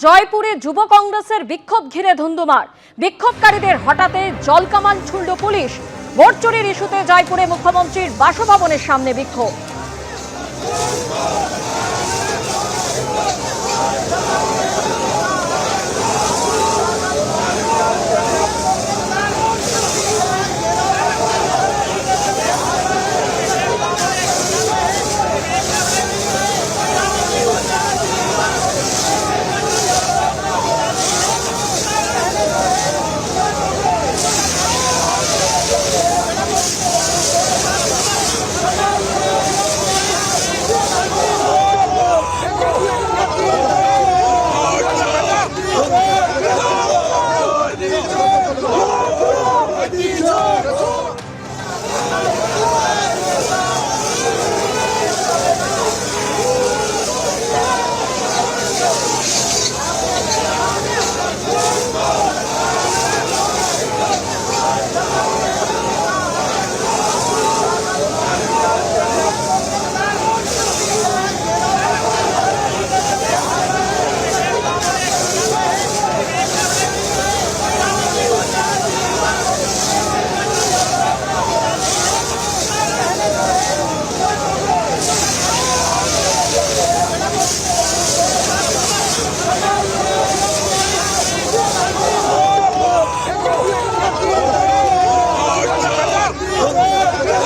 জয়পুরে যুব কংগ্রেসের বিক্ষোভ ঘিরে ধুন্ধুমার বিক্ষোভকারীদের হঠাতে জলকামান ছুড়ল পুলিশ। ভোট চুরির ইস্যুতে জয়পুরে মুখ্যমন্ত্রীর বাসভবনের সামনে বিক্ষোভ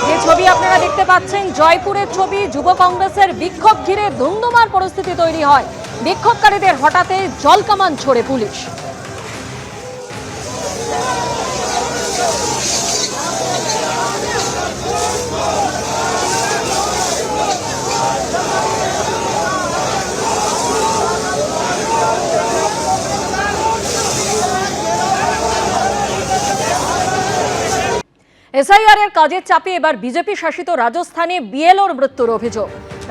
যে ছবি আপনারা দেখতে পাচ্ছেন জয়পুরের ছবি। যুব কংগ্রেসের বিক্ষোভ ঘিরে ধুমধুমার পরিস্থিতি তৈরি হয়। বিক্ষোভকারীদের হঠাতে জলকামান ছোড়ে পুলিশ। এসআইআর এর কাজের চাপে এবার বিজেপি শাসিত রাজস্থানে বিএলওর মৃত্যুর অভিযোগ।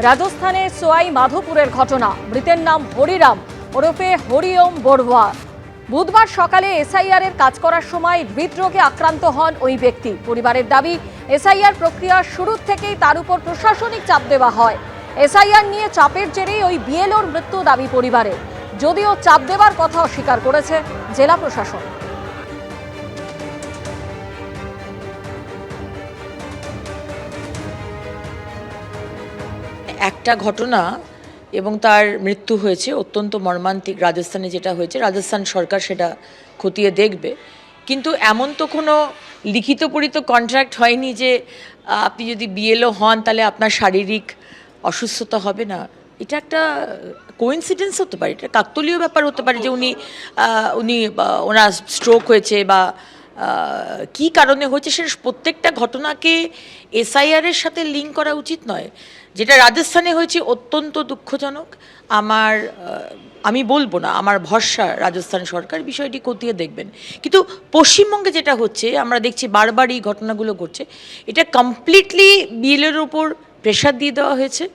রাজস্থানে সোয়াই মাধোপুরের ঘটনা। মৃতের নাম হরিরাম ওরফে হরিওম বড়ুয়া। বুধবার সকালে এসআইআর এর কাজ করার সময় হৃদরোগে আক্রান্ত হন ওই ব্যক্তি। পরিবারের দাবি, এসআইআর প্রক্রিয়া শুরুর থেকেই তার উপর প্রশাসনিক চাপ দেওয়া হয়। এসআইআর নিয়ে চাপের জেরেই ওই বিএলওর মৃত্যু দাবি পরিবারের। যদিও চাপ দেওয়ার কথা অস্বীকার করেছে জেলা প্রশাসন। একটা ঘটনা এবং তার মৃত্যু হয়েছে অত্যন্ত মর্মান্তিক রাজস্থানে যেটা হয়েছে। রাজস্থান সরকার সেটা খতিয়ে দেখবে। কিন্তু এমন তো কোনো লিখিত পরিত কন্ট্রাক্ট হয়নি যে, আপনি যদি বিএলও হন তাহলে আপনার শারীরিক অসুস্থতা হবে না। এটা একটা কোইন্সিডেন্স হতে পারে। এটা কাকতলীয় ব্যাপার হতে পারে যে উনি উনি ওনার স্ট্রোক হয়েছে বা কি কারণে হয়েছে সে প্রত্যেকটা ঘটনাকে এসআইআর এর সাথে লিঙ্ক করা উচিত নয়। যেটা রাজস্থানে হয়েছে অত্যন্ত দুঃখজনক। আমার আমি বলব না, আমার ভরসা রাজস্থান সরকার বিষয়টি খতিয়ে দেখবেন। কিন্তু পশ্চিমবঙ্গে যেটা হচ্ছে, আমরা দেখছি বারবার এই ঘটনাগুলো ঘটছে, এটা কমপ্লিটলি বিলের উপর প্রেশার দিয়ে দেওয়া হয়েছে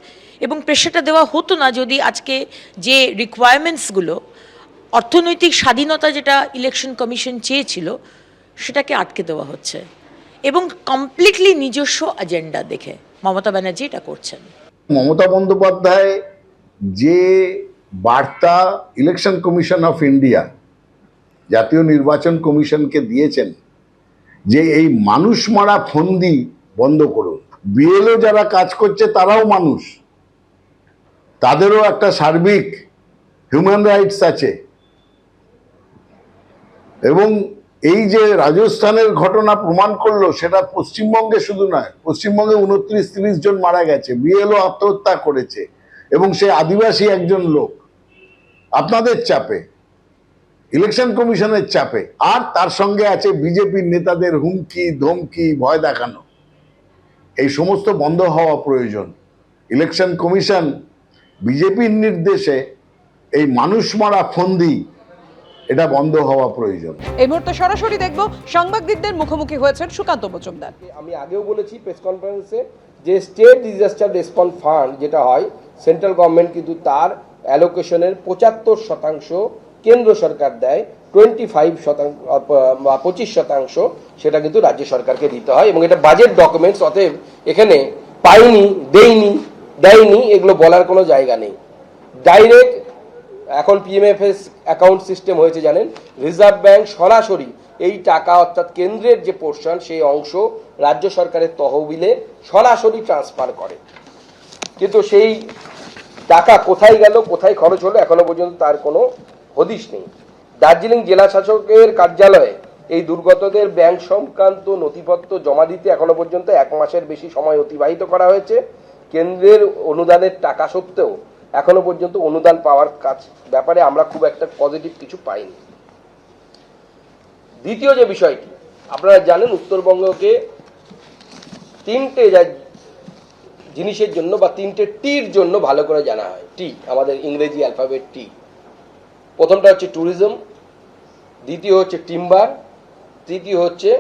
এবং প্রেশারটা দেওয়া হতো না যদি আজকে যে রিকোয়ারমেন্টসগুলো অর্থনৈতিক স্বাধীনতা যেটা ইলেকশন কমিশন চেয়েছিল সেটাকে আটকে দেওয়া হচ্ছে। এবং কমপ্লিটলি নিজস্ব এজেন্ডা দেখে মমতা ব্যানার্জি এটা করছেন। মমতা বন্দ্যোপাধ্যায় যে বার্তা ইলেকশন কমিশন অফ ইন্ডিয়া জাতীয় নির্বাচন কমিশনকে দিয়েছেন, যে এই মানুষ মারা ফন্দি বন্ধ করুন। বিএলও যারা কাজ করছে তারাও মানুষ। তাদেরও একটা সার্বিক হিউম্যান রাইটস আছে। এবং এই যে রাজস্থানের ঘটনা প্রমাণ করল, সেটা পশ্চিমবঙ্গে শুধু নয়, পশ্চিমবঙ্গে উনত্রিশ তিরিশ জন মারা গেছে, বিএলও আত্মহত্যা করেছে, এবং সে আদিবাসী একজন লোক, আপনাদের চাপে ইলেকশন কমিশনের চাপে, আর তার সঙ্গে আছে বিজেপির নেতাদের হুমকি, ধমকি, ভয় দেখানো। এই সমস্ত বন্ধ হওয়া প্রয়োজন। ইলেকশন কমিশন বিজেপির নির্দেশে এই মানুষ মারা ফন্দি এটা বন্ধ হওয়া প্রয়োজন। এই মুহূর্তে সরাসরি দেখব সাংবাদিকদের মুখোমুখি হয়েছেন সুকান্ত মজুমদার। আমি আগেও বলেছি প্রেস কনফারেন্সে যে স্টেট ডিজাস্টার রেসপন্স ফান্ড যেটা হয় সেন্ট্রাল গভর্নমেন্ট কিন্তু তার অ্যালোকেশনের পঁচাত্তর শতাংশ কেন্দ্র সরকার দেয় টোয়েন্টি ফাইভ শতাংশ বা পঁচিশ শতাংশ সেটা কিন্তু রাজ্য সরকারকে দিতে হয় এবং এটা বাজেট ডকুমেন্টস অতএব এখানে পাইনি দেইনি দেয়নি এগুলো বলার কোনো জায়গা নেই। ডাইরেক্ট এখন পিএমএফএস অ্যাকাউন্ট সিস্টেম হয়েছে জানেন? রিজার্ভ ব্যাংক সরাসরি এই টাকা অর্থাৎ কেন্দ্রের যে পোর্শন সেই অংশ রাজ্য সরকারের তহবিলে সরাসরি ট্রান্সফার করে। কিন্তু সেই টাকা কোথায় গেল, কোথায় খরচ হলো এখনও পর্যন্ত তার কোনো হদিশ নেই। দার্জিলিং জেলা শাসকের কার্যালয়ে এই দুর্গতদের ব্যাংক সংক্রান্ত নথিপত্র জমা দিতে এখনও পর্যন্ত এক মাসের বেশি সময় অতিবাহিত করা হয়েছে। কেন্দ্রের অনুদানের টাকা সত্ত্বেও এখনও পর্যন্ত অনুদান পাওয়ার কাজ, ব্যাপারে আমরা খুব একটা পজিটিভ কিছু পাইনি। দ্বিতীয় যে বিষয়টি, আপনারা জানেন উত্তরবঙ্গকে তিনটে জিনিসের জন্য বা তিনটে টির জন্য ভালো করে জানা হয়। টি, আমাদের ইংরেজি অ্যালফাবেট টি। প্রথমটা হচ্ছে ট্যুরিজম দ্বিতীয় হচ্ছে টিম্বার তৃতীয় হচ্ছে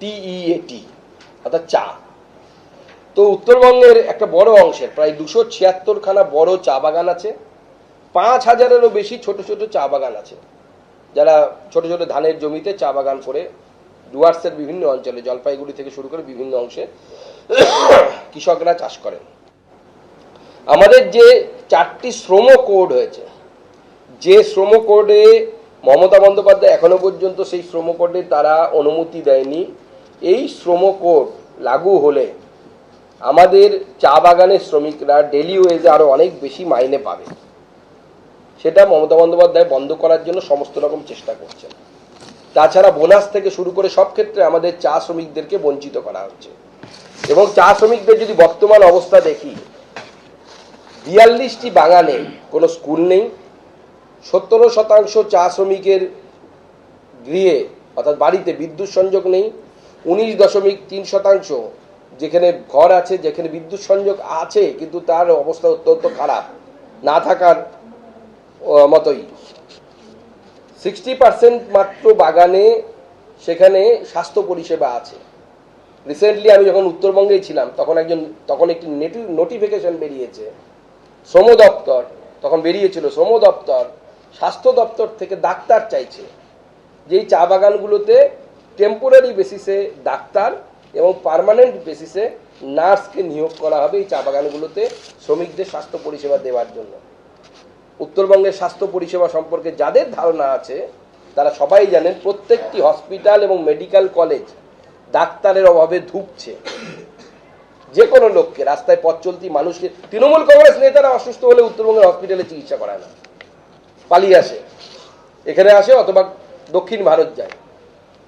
টিইএ টি অর্থাৎ চা। তো উত্তরবঙ্গের একটা বড় অংশের, প্রায় দুশো ছিয়াত্তরখানা বড় চা বাগান আছে, পাঁচ হাজারেরও বেশি ছোট ছোট চা বাগান আছে। যারা ছোট ছোট ধানের জমিতে চা বাগান করে, ডুয়ার্সের বিভিন্ন অঞ্চলে, জলপাইগুড়ি থেকে শুরু করে বিভিন্ন অংশে কৃষকরা চাষ করেন। আমাদের যে চারটি শ্রম কোড হয়েছে, যে শ্রম কোডে মমতা বন্দ্যোপাধ্যায় এখনও পর্যন্ত সেই শ্রম কোডে তারা অনুমতি দেয়নি। এই শ্রম কোড লাগু হলে আমাদের চা বাগানের শ্রমিকরা ডেলি ওয়েজে আরও অনেক বেশি মাইনে পাবে। সেটা মমতা বন্দ্যোপাধ্যায় বন্ধ করার জন্য সমস্ত রকম চেষ্টা করছেন। তাছাড়া বোনাস থেকে শুরু করে সব ক্ষেত্রে আমাদের চা শ্রমিকদেরকে বঞ্চিত করা হচ্ছে। এবং চা শ্রমিকদের যদি বর্তমান অবস্থা দেখি, বিয়াল্লিশটি বাগানে কোনো স্কুল নেই সত্তর শতাংশ চা শ্রমিকের গৃহে, অর্থাৎ বাড়িতে বিদ্যুৎ সংযোগ নেই, উনিশ দশমিক তিন শতাংশ যেখানে ঘর আছে, যেখানে বিদ্যুৎ সংযোগ আছে, কিন্তু তার অবস্থা অত্যন্ত খারাপ। না থাকার মতোই। সিক্সটি পার্সেন্ট মাত্র বাগানে সেখানে স্বাস্থ্য পরিষেবা আছে। রিসেন্টলি আমি যখন উত্তরবঙ্গেই ছিলাম, তখন একজন, তখন একটি নোটিফিকেশন বেরিয়েছে। শ্রম দপ্তর, তখন বেরিয়েছিল, শ্রম দপ্তর, স্বাস্থ্য দপ্তর থেকে ডাক্তার চাইছে। যেই চা বাগানগুলোতে টেম্পোরারি বেসিসে ডাক্তার এবং পার্মানেন্ট বেসিসে নার্সকে নিয়োগ করা হবে এই চা বাগানগুলোতে শ্রমিকদের স্বাস্থ্য পরিষেবা দেওয়ার জন্য। উত্তরবঙ্গের স্বাস্থ্য পরিষেবা সম্পর্কে যাদের ধারণা আছে, তারা সবাই জানেন প্রত্যেকটি হসপিটাল এবং মেডিকেল কলেজ ডাক্তারের অভাবে ধুকছে। যে কোনো লোককে রাস্তায় পথ চলতি মানুষকে, তৃণমূল কংগ্রেস নেতারা অসুস্থ হলে উত্তরবঙ্গের হসপিটালে চিকিৎসা করায় না। পালিয়ে আসে। এখানে আসে অথবা দক্ষিণ ভারত যায়।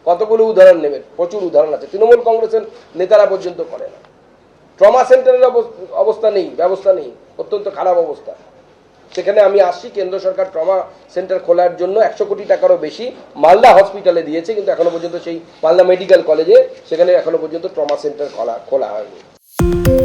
কতগুলো উদাহরণ নেবেন? প্রচুর উদাহরণ আছে। তৃণমূল কংগ্রেসের নেতারা পর্যন্ত করে না। ট্রমা সেন্টারের অবস- অবস্থা নেই, ব্যবস্থা নেই, অত্যন্ত খারাপ অবস্থা। সেখানে আমি আসছি, কেন্দ্র সরকার ট্রমা সেন্টার খোলার জন্য একশো কোটি টাকারও বেশি মালদা হসপিটালে দিয়েছে, কিন্তু এখনও পর্যন্ত সেই মালদা মেডিকেল কলেজে সেখানে এখনও পর্যন্ত ট্রমা সেন্টার খোলা খোলা হয়নি।